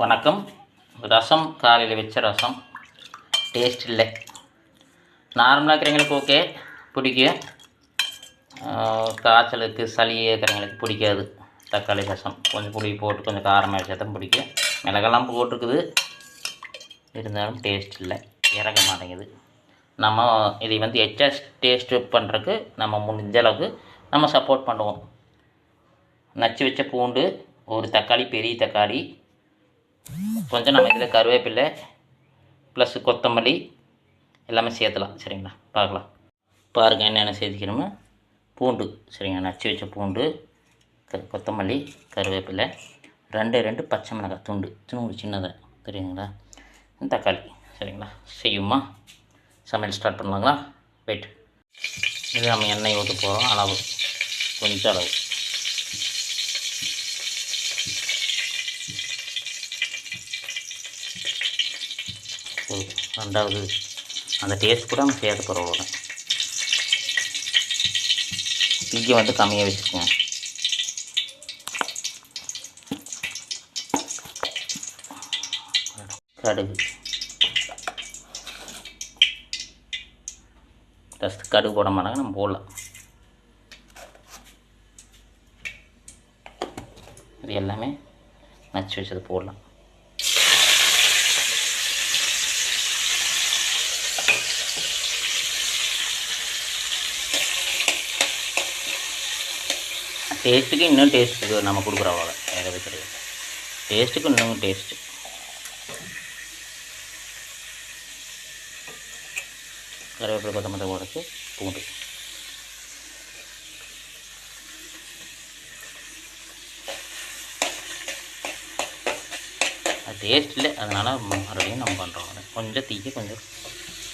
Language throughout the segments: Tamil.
வணக்கம். ரசம் காலையில் வச்ச ரசம். டேஸ்ட் இல்லை. நார்மலாக இருக்கிறவங்களுக்கு ஓகே பிடிக்கும். காய்ச்சலுக்கு சளி இருக்கிறவங்களுக்கு பிடிக்காது. தக்காளி ரசம். கொஞ்சம் புளி போட்டு கொஞ்சம் காரமாக வச்சா தான் பிடிக்கும். மிளகெல்லாம் போட்டிருக்குது. இருந்தாலும் டேஸ்ட் இல்லை. இறங்க மாட்டேங்குது. நம்ம இதை வந்து எச்சா டேஸ்ட்டு பண்ணுறதுக்கு நம்ம முடிஞ்ச அளவுக்கு நம்ம சப்போர்ட் பண்ணுவோம். நச்சு வச்ச பூண்டு ஒரு தக்காளி பெரிய தக்காளி கொஞ்சம் நம்ம இதில் கருவேப்பிலை ப்ளஸ் கொத்தமல்லி எல்லாமே சேர்த்துலாம். சரிங்களா? பார்க்கலாம். பாருங்கள் என்னென்ன சேர்த்துக்கணுமோ பூண்டு சரிங்க நச்சு வச்ச பூண்டு க கொத்தமல்லி கருவேப்பிலை ரெண்டு ரெண்டு பச்சை மிளகாய் துண்டு. துண்டு சின்னதாக தெரியுங்களா? தக்காளி சரிங்களா? செய்யுமா? சமையல் ஸ்டார்ட் பண்ணலாங்களா? வெயிட் இது நம்ம எண்ணெய் ஊற்ற போகிறோம் அளவு கொஞ்சம் அளவு. சரி, ரெண்டாவது அந்த டேஸ்ட் கூட நம்ம சேர்த்து போகிறோம் தீயை வந்து கம்மியாக வச்சுக்கோங்க கடுகு. ஃபஸ்ட்டு கடுகு போட மாட்டாங்க நம்ம போடலாம். இது எல்லாமே நச்சு வச்சது போடலாம். டேஸ்ட்டுக்கு இன்னும் டேஸ்ட்டுக்கு நம்ம கொடுக்குற அவ்வளோ வேறு எதுவும் கிடையாது. டேஸ்ட்டுக்கு இன்னும் டேஸ்ட்டு கருவேப்பிலை கொத்தமல்லி உடச்சி பூண்டு. அது டேஸ்ட் இல்லை. அதனால் மறுபடியும் நம்ம பண்ணுறோம் கொஞ்சம் தீக்கி கொஞ்சம்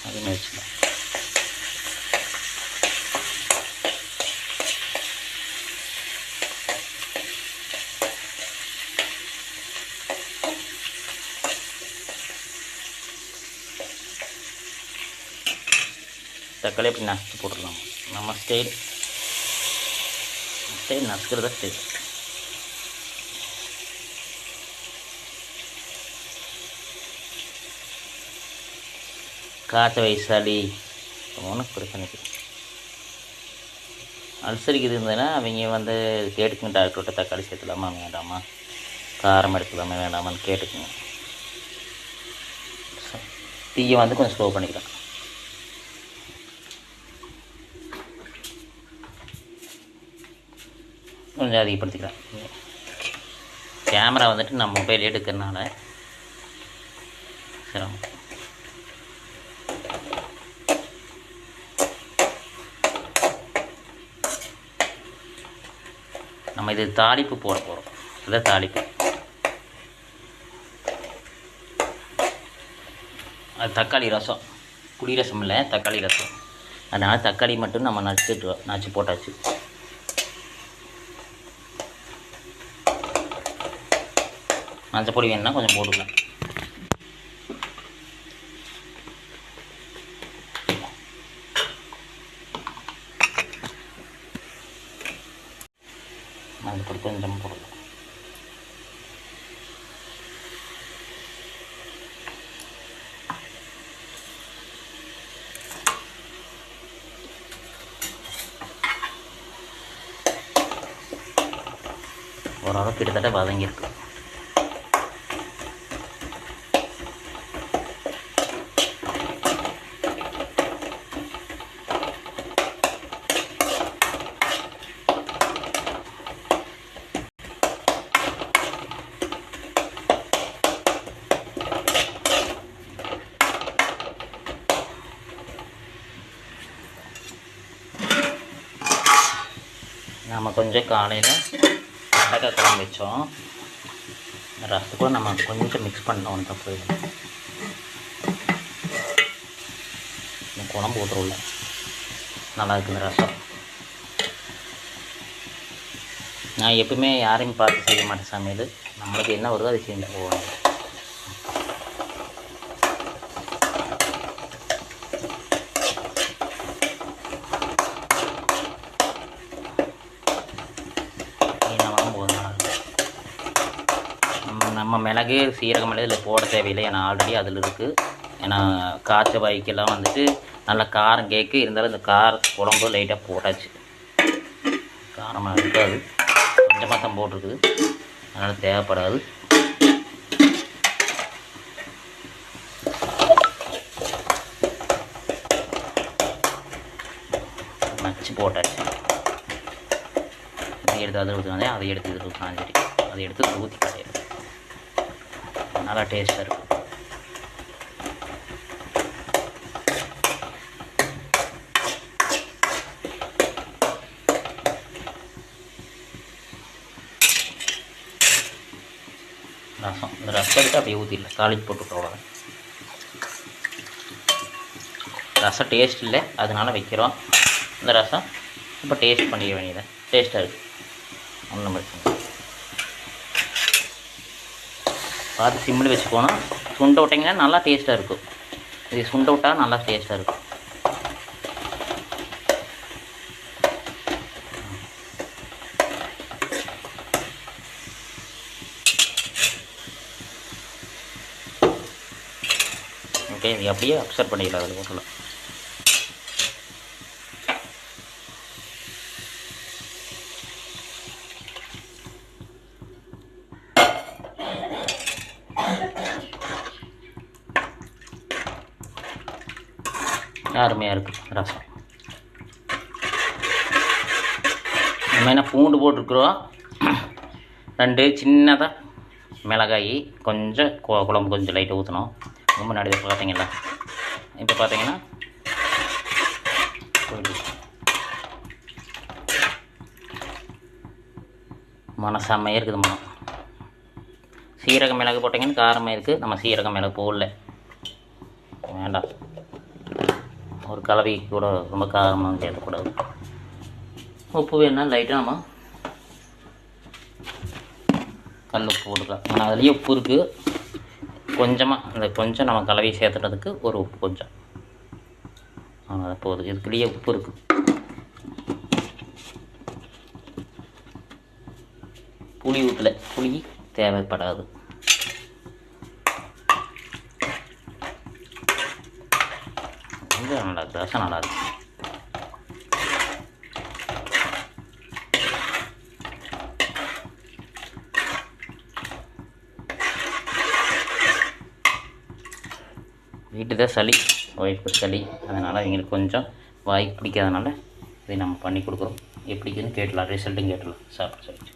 அதிகமாக வச்சுக்கலாம். தக்காளி அப்படி நசுக்கி போட்டுடலாம். நம்ம ஸ்டைல் ஸ்டைல் நசுக்கிறத ஸ்டைல் காய்ச்ச வயசாளி. ஒன்றும் பிரச்சனை அல்சரிக்கு இது இருந்ததுன்னா அவங்க வந்து கேட்டுக்குங்க டாக்டர்கிட்ட தக்காளி சேர்த்துலாமா வேண்டாமா? காரம் எடுத்துக்கலாமா வேண்டாமான்னு கேட்டுக்குங்க. தீயை வந்து கொஞ்சம் ஸ்லோ பண்ணிக்கலாம். கொஞ்சம் அதிகப்படுத்திக்கலாம். கேமரா வந்துட்டு நான் மொபைல் எடுக்கிறதுனால சிரமம் நம்ம இது தாளிப்பு போட போகிறோம் இதுதான் தாளிப்பு. அது தக்காளி ரசம். புளி ரசம் இல்லை தக்காளி ரசம். அதனால் தக்காளி மட்டும் நம்ம நச்சுட்டு நச்சு போட்டாச்சு. மஞ்சள் பொடி வேணும்னா கொஞ்சம் போட்டுக்கலாம் மஞ்சள் பொடி கொஞ்சம் போடலாம் ஓரளவு கிட்டத்தட்ட வதங்கியிருக்கு நாம் கொஞ்சம் காலையில் வெண்டைக்காய் குழம்பு வச்சோம். ரசத்துக்குள்ள நம்ம கொஞ்சம் மிக்ஸ் பண்ணோம் தப்பு குழம்பு ஊற்றுருல நல்லா இருக்குது இந்த ரசம். நான் எப்பவுமே யாரையும் பார்த்து செய்ய மாட்டேன் சமையல் நம்மளுக்கு என்ன வருதோ அதை செஞ்சு போவாங்க. நம்ம மிளகு சீரகம் மிளகு இதில் போட தேவையில்லை. ஏன்னா ஆல்ரெடி அதில் இருக்குது ஏன்னா காய்ச்ச வாய்க்கெல்லாம் வந்துட்டு நல்ல காரம் கேக்கு. இருந்தாலும் இந்த கார குழம்பு லைட்டாக போட்டாச்சு. காரமாக இருக்காது. கொஞ்சமாக தான் போட்டிருக்குது. அதனால் தேவைப்படாது. நச்சு போட்டாச்சு. அதை எடுத்து அதில் ஊற்றுனாலே அதை எடுத்து இதில் ஊற்றினா சரி அதை எடுத்து ஊற்றி நல்லா டேஸ்ட்டாக இருக்கும். ரசம். இந்த ரசம் எடுத்து அப்படியே ஊற்றிடல தாளிச்சு போட்டு அவ்வளோதான் ரசம் டேஸ்ட் இல்லை. அதனால வைக்கிறோம். இந்த ரசம் இப்போ டேஸ்ட் பண்ணிக்க வேண்டியது டேஸ்ட்டாக இருக்குது ஒன்றும் பிரச்சனை இல்லை. பார்த்து சிம்மில் வச்சுக்கோணும் சுண்ட விட்டிங்கன்னா நல்லா டேஸ்ட்டாக இருக்கும். இது சுண்ட விட்டால் நல்லா டேஸ்ட்டாக இருக்கும். ஓகே இது அப்படியே அப்சர்வ் பண்ணிக்கலாம் அதில் போட்டலாம் அருமையாக இருக்குது ரசம். நம்ம என்ன பூண்டு போட்டிருக்குறோம்? ரெண்டு சின்னதாக மிளகாய் கொஞ்சம் கொ- குழம்பு கொஞ்சம் லைட்டாக ஊற்றணும் ரொம்ப நடுவே பார்த்தீங்களா இப்போ பார்த்தீங்கன்னா போயிட்டு மனம் செம்மையாக இருக்குது மனம். சீரக மிளகு போட்டிங்கன்னா காரமாக இருக்குது நம்ம சீரக மிளகு போடல. வேண்டாம். ஒரு கலவை கூட ரொம்ப காரமாக சேர்க்கக்கூடாது உப்பு வேணும்னா லைட்டாக நம்ம கல் உப்பு போட்டுக்கலாம். ஆனால் அதுலேயே உப்பு இருக்குது கொஞ்சமாக இந்த கொஞ்சம் நம்ம கலவை சேர்த்துறதுக்கு ஒரு உப்பு கொஞ்சம். ஆனால் போகுது இதுக்குள்ளேயே உப்பு இருக்குது புளி ஊற்றல புளி தேவைப்படாது இது நல்லா இருக்கு ரசம் நல்லா இருக்கு வீட்டு தான் சளி ஒய்ஃபு சளி. அதனால் அவங்களுக்கு கொஞ்சம் வாய் பிடிக்காதனால இதை நம்ம பண்ணி கொடுக்குறோம். எப்படிக்குன்னு கேட்டலாம் ரிசல்ட்டும் கேட்டலாம் சாப்பிட சொல்லி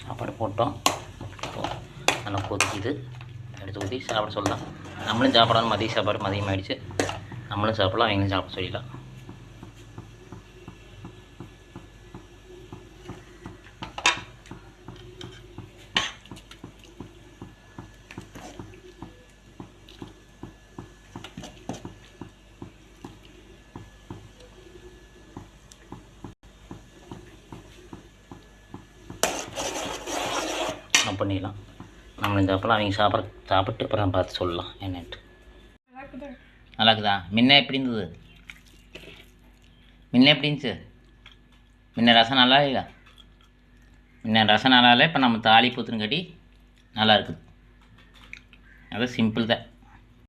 சாப்பாடு போட்டோம். நல்லா கொதிக்குது. எடுத்து ஊற்றி சாப்பிட சொல்லலாம். நம்மளும் சாப்பிடணும் மதிய சாப்பாடு மதியம் ஆகிடுச்சு நம்மளும் சாப்பிடலாம் அவங்களும் சாப்பிட சொல்லிடலாம். நம்ம பண்ணிடலாம். நம்மளும் சாப்பிடலாம் அவங்க சாப்பிட சாப்பிட்டு அப்புறம் பார்த்து சொல்லலாம் என்னன்ட்டு. நல்லா இருக்குதா முன்ன எப்படி இருந்தது? முன்ன எப்படி இருந்துச்சு? முன்ன ரசம் நல்லா இல்லையா? முன்ன ரசம் நல்லா இல்லை இப்போ நம்ம தாலி பூத்துன்னு கட்டி நல்லா இருக்குது. அது சிம்பிள் தான்.